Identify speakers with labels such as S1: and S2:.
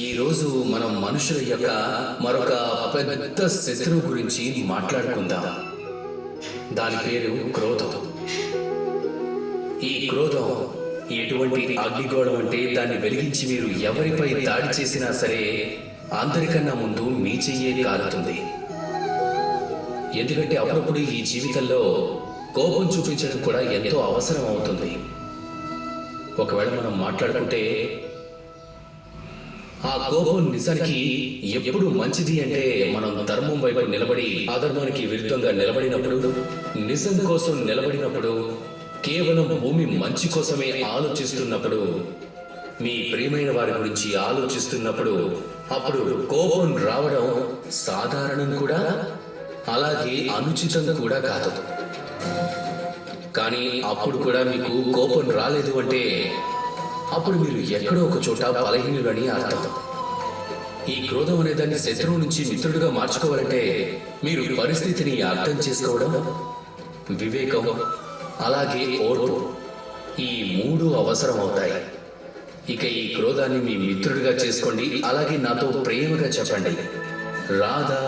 S1: ఈ రోజు మనం మనుషుల యొక్క మరొక పెద్ద శత్రువు గురించి మాట్లాడుకుందాం. దాని పేరు క్రోధం. ఈ క్రోధం ఎటువంటి అగ్నిగోళం అంటే దాన్ని వెలిగించి మీరు ఎవరిపై దాడి చేసినా సరే అందరికన్నా ముందు మీ చెయ్యే కాలుతుంది ఎందుకంటే అప్పుడప్పుడు ఈ జీవితంలో కోపం చూపించడం కూడా ఎంతో అవసరం అవుతుంది ఒకవేళ మనం మాట్లాడుకుంటే ఆ కోపం నిజానికి ఎప్పుడు మంచిది అంటే మనం ధర్మం వైపు నిలబడి అధర్మానికి విరుద్ధంగా నిలబడినప్పుడు నిజం కోసం నిలబడినప్పుడు కేవలం భూమి మంచి కోసమే ఆలోచిస్తున్నప్పుడు మీ ప్రియమైన వారి గురించి ఆలోచిస్తున్నప్పుడు అప్పుడు కోపం రావడం సాధారణం కూడా అలాగే అనుచితం కూడా కాదు. కానీ అప్పుడు కూడా మీకు కోపం రాలేదు అంటే అప్పుడు మీరు ఎక్కడో ఒక చోట బలహీనులని అర్థం. ఈ క్రోధం అనే దాన్ని శత్రువు నుంచి మిత్రుడిగా మార్చుకోవాలంటే మీరు పరిస్థితిని అర్థం చేసుకోవడం వివేకం అలాగే ఓర్పు ఈ మూడు అవసరం అవుతాయి ఇక ఈ క్రోధాన్ని మీ మిత్రుడిగా చేసుకోండి అలాగే నాతో ప్రేమగా చెప్పండి. రాధా